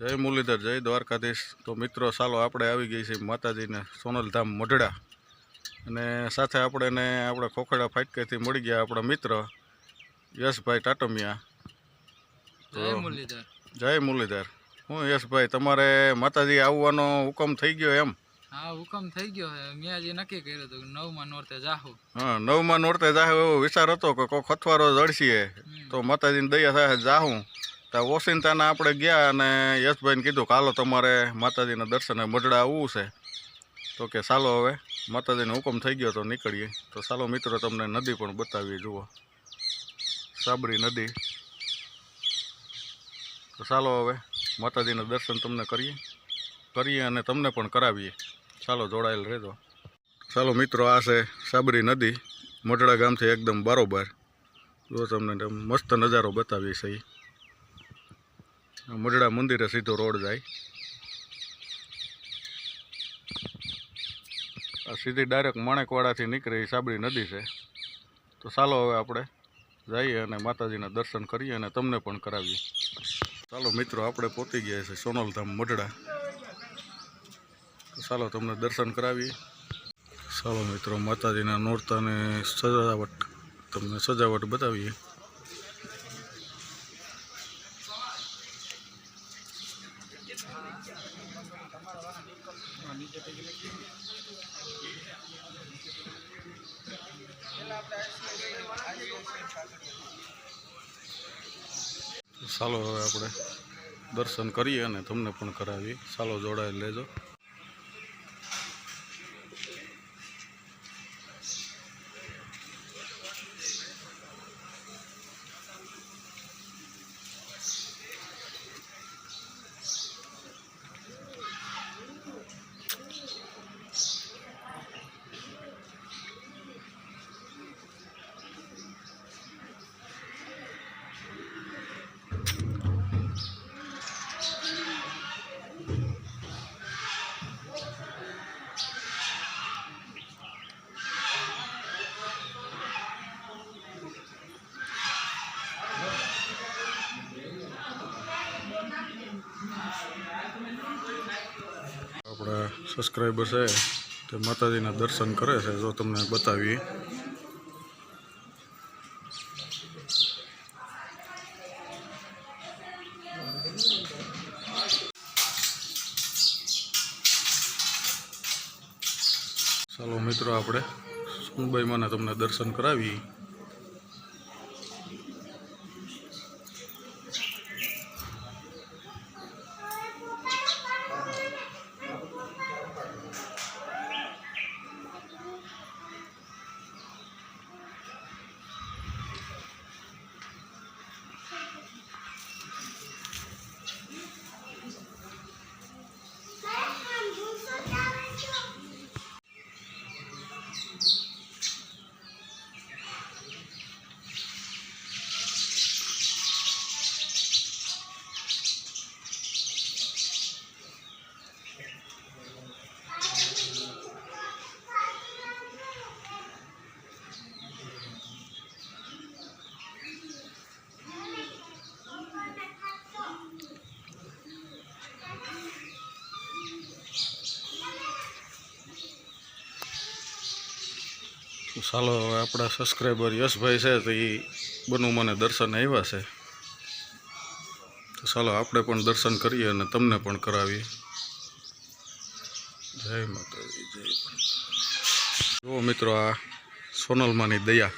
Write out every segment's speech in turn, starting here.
જય મુરલીધર જય દ્વારકાધીશ. તો મિત્રો ચાલો આપણે આવી ગઈ છે માતાજીને સોનલધામ મઢડા. અને સાથે આપણે એને આપણે ખોખડા ફાટકેથી મળી ગયા આપણા મિત્ર યશભાઈ ટાટમિયા. જય મુરલીધર. હું યશભાઈ તમારે માતાજી આવવાનો હુકમ થઈ ગયો એમ? હા હુકમ થઈ ગયો છે મેં આજે નક્કી કર્યું હતું નવમાં નોરતે જાહો. હા નવમાં નોરતે જાહો એવો વિચાર હતો કે કોઈ ખથવારો જડશીએ તો માતાજીની દયા થાય જાહું. ત્યાં ઓશિંતાના આપણે ગયા અને યશભાઈને કીધું કે હાલો તમારે માતાજીના દર્શને મઢડા આવવું છે. તો કે ચાલો હવે, માતાજીનો હુકમ થઈ ગયો તો નીકળીએ. તો ચાલો મિત્રો, તમને નદી પણ બતાવીએ, જુઓ. સાબરી નદી. તો ચાલો હવે, માતાજીના દર્શન તમને કરીએ. કરીએ અને તમને પણ કરાવીએ. ચાલો જોડાયેલ રહેજો. ચાલો મિત્રો, આ છે સાબરી નદી. મઢડા ગામથી એકદમ બારોબાર. જો તમને મસ્ત નજારો બતાવીએ છે મઢડા મંદિરે સીધો રોડ જાય. આ સીધી ડાયરેક્ટ માણેકવાડાથી નીકળે એ સાબરી નદી છે. તો ચાલો હવે આપણે જઈએ અને માતાજીના દર્શન કરીએ અને તમને પણ કરાવીએ. ચાલો મિત્રો, આપણે પહોંચી ગયા છે સોનલધામ મઢડા. તો ચાલો તમને દર્શન કરાવીએ. ચાલો મિત્રો, માતાજીના નોરતાને સજાવટ, તમને સજાવટ બતાવીએ. ચાલો હવે આપણે દર્શન કરીએ અને તમને પણ કરાવીએ ચાલો જોડાયેલ લેજો. સબસ્ક્રાઈબર છે, તે માતાજીના દર્શન કરે છે, જો તમને બતાવીએ. ચાલો મિત્રો, આપણે સુનબાઈ માને તમને દર્શન કરાવીએ. ચાલો હવે આપણા સબસ્ક્રાઈબર યશભાઈ છે તો એ બનુ મને દર્શન આવ્યા છે. તો ચાલો આપણે પણ દર્શન કરીએ અને તમને પણ કરાવીએ. જય માતાજી, જય જુઓ મિત્રો આ સોનલમાની દયા.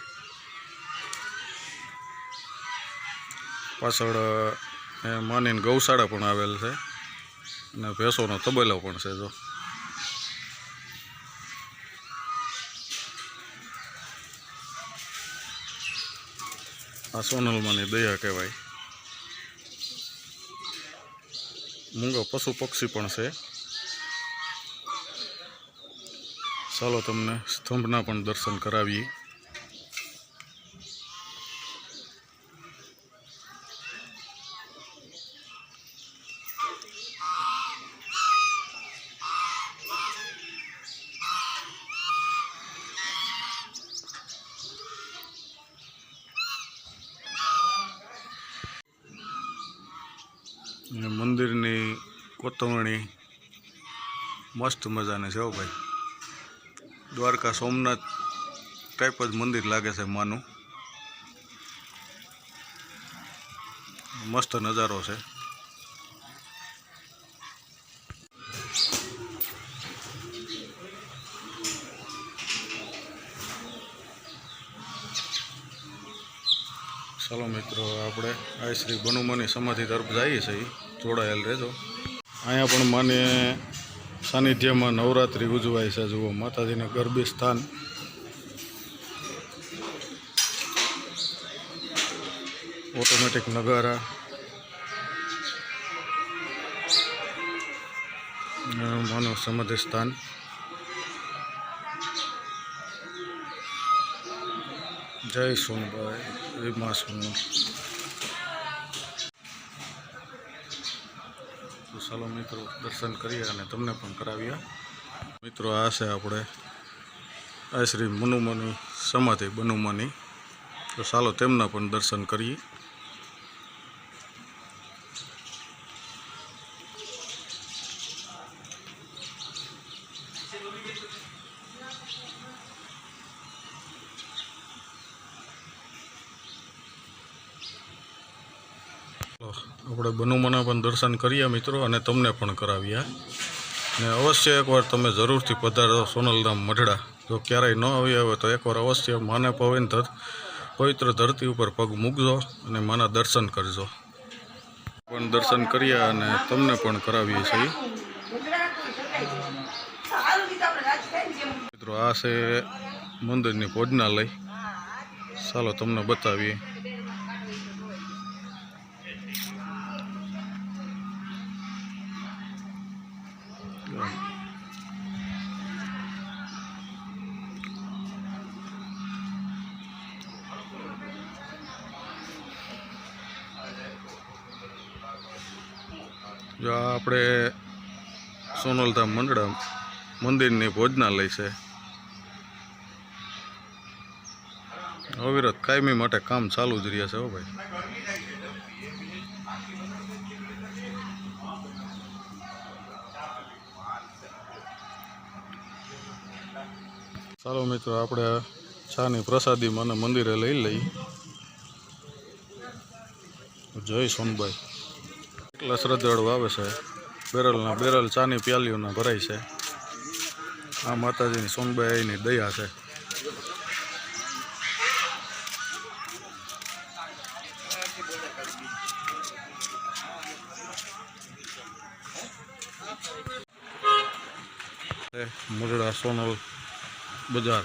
પાછળ એ માનીને ગૌશાળા પણ આવેલ છે. અને ભેંસોનો તબેલો પણ છે, જો. આ સોનલમાની દયા કહેવાય. મૂંગો પશુ પક્ષી પણ છે. ચાલો તમને સ્તંભના પણ દર્શન કરાવીએ. મંદિરની કોતરણી મસ્ત મજાની છે હો ભાઈ. દ્વારકા સોમનાથ ટાઈપ જ મંદિર લાગે છે માનું. મસ્ત નજારો છે ચાલો મિત્રો, આપણે આ શ્રી બનુમાની સમાધિ તરફ જઈએ છીએ. જોડાયેલ રહેજો. અહીંયા પણ માને સાનિધ્યમાં નવરાત્રિ ઉજવાય છે, જુઓ, માતાજીના ગરબી સ્થાન. ઓટોમેટિક નગારા. માનવ સમાધિ સ્થાન. જય સોનભાઈ જય મા તો ચાલો મિત્રો, દર્શન કરીએ અને તમને પણ કરાવીએ. મિત્રો, આ છે આપણે આ શ્રી મનુમાની સમાધિ, બનુમાની. તો ચાલો તેમના પણ દર્શન કરીએ તો આપણે બનુમાના પણ દર્શન કરીએ મિત્રો અને તમને પણ કરાવીએ. ને અવશ્ય એકવાર તમે જરૂરથી પધારો સોનલધામ મઢડા. જો ક્યારેય ન આવ્યા હોય તો એકવાર અવશ્ય માને ધર પવિત્ર ધરતી ઉપર પગ મૂકજો અને માના દર્શન કરજો. પણ દર્શન કર્યા અને તમને પણ કરાવીએ છીએ. મિત્રો, આ છે મંદિરની ભોજનાલય. ચાલો તમને બતાવીએ. જો આપણે સોનલધામ મંડળમ મંદિરની ભોજનાલય છે. અવિરત કાયમી માટે કામ ચાલુ જ રહ્યા છે હો ભાઈ. ચાલો મિત્રો, આપણે ચાની પ્રસાદી મને મંદિરે લઈ લઈ. જય સોનભાઈ એટલા શ્રદ્ધાળુ આવે છે. બેરલના બેરલ ચાની પ્યાલીઓના ભરાય છે. આ માતાજીની સોનબાઈની દયા છે. મુરડા સોનલ બજાર.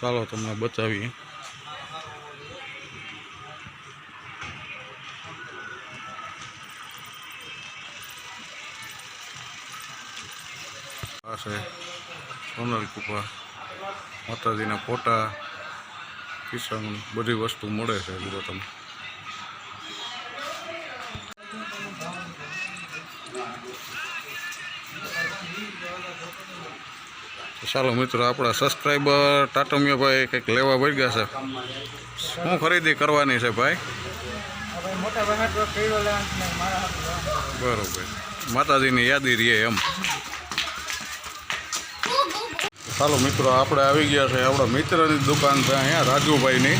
ચાલો તમને બતાવીએ આ છે સોનલ કુપા. માતાજીના ફોટા કિશન બધી વસ્તુ મળે છે જુઓ તમે. ચાલો મિત્રો આપણા સબસ્ક્રાઈબર ટાટમિયાભાઈ કંઈક લેવા પડી ગયા છે. શું ખરીદી કરવાની છે ભાઈ? બરોબર. માતાજીની યાદી રહીએ એમ. ચાલો મિત્રો, આપણે આવી ગયા છે આપણા મિત્રની દુકાન છે અહીંયા, રાજુભાઈની.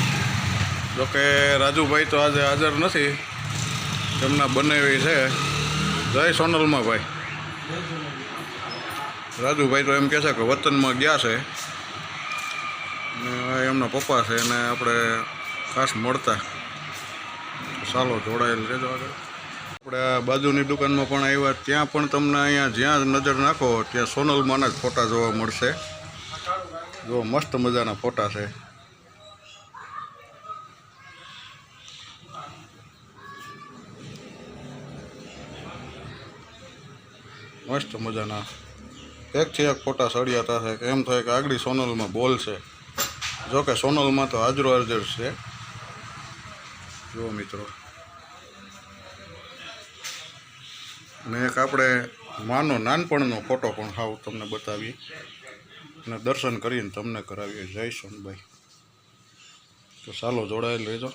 જોકે રાજુભાઈ તો આજે હાજર નથી. તેમના બનાવી છે. જય સોનલમાં ભાઈ. રાજુભાઈ તો એમ કહે છે કે વતનમાં ગયા છે. ને એમના પપ્પા છે એને આપણે ખાસ મળતા. ચાલો જોડાયેલ રહેજો આગળ. આપણે આ બાજુની દુકાનમાં પણ આવ્યા, ત્યાં પણ તમને અહીંયા જ્યાં નજર નાખો, ત્યાં સોનલમાંના જ ફોટા જોવા મળશે. જો મસ્ત મજાના ફોટા છે. મસ્ત મજાના. એકથી એક ફોટા સળિયાતા છે. એમ થાય કે આગળ સોનલમાં બોલ છે. જો કે સોનલમાં તો હાજરો હાજર છે. જુઓ મિત્રો. અને એક આપણે માનો નાનપણનો ફોટો પણ હાવ તમને બતાવીએ. અને દર્શન કરીને તમને કરાવીએ. જય સોનભાઈ તો ચાલો જોડાયેલ રહેજો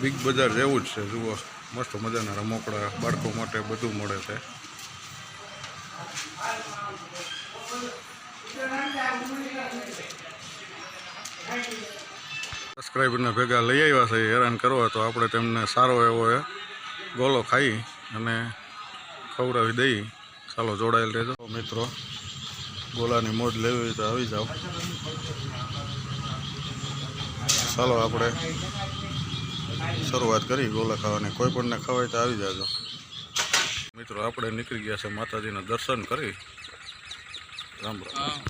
બિગ બજાર જેવું જ છે, જુઓ. મસ્ત મજાના રમકડા, બાળકો માટે બધું મળે છે. સબસ્ક્રાઈબરને ભેગા લઈ આવ્યા છે, હેરાન કરવા, તો આપણે તેમને સારો એવો એ ગોલો ખાઈ અને ખવડાવી દઈ. ચાલો જોડાયેલ રહેજો મિત્રો. ગોલાની મોજ લેવી હોય તો આવી જાઓ. ચાલો આપણે શરૂઆત કરી ગોલા ખાવાની. કોઈ પણને ખવાય તો આવી જાજો. મિત્રો આપણે નીકળી ગયા છે માતાજીના દર્શન કરી. રામ રામ.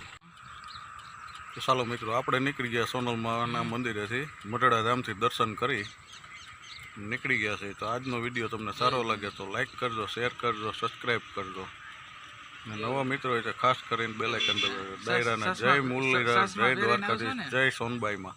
તો ચાલો મિત્રો આપણે નીકળી ગયા સોનલમાના મંદિરેથી મઢડાધામથી દર્શન કરી. નીકળી ગયા છે. તો આજનો વીડિયો તમને સારો લાગે તો લાઈક કરજો શેર કરજો સબસ્ક્રાઈબ કરજો. નવા મિત્રો હોય છે ખાસ કરીને બેલાઇકન દબાવજો ડાયરાના જય મુરલીધર જય દ્વારકાધીશ જય સોનબાઈમાં.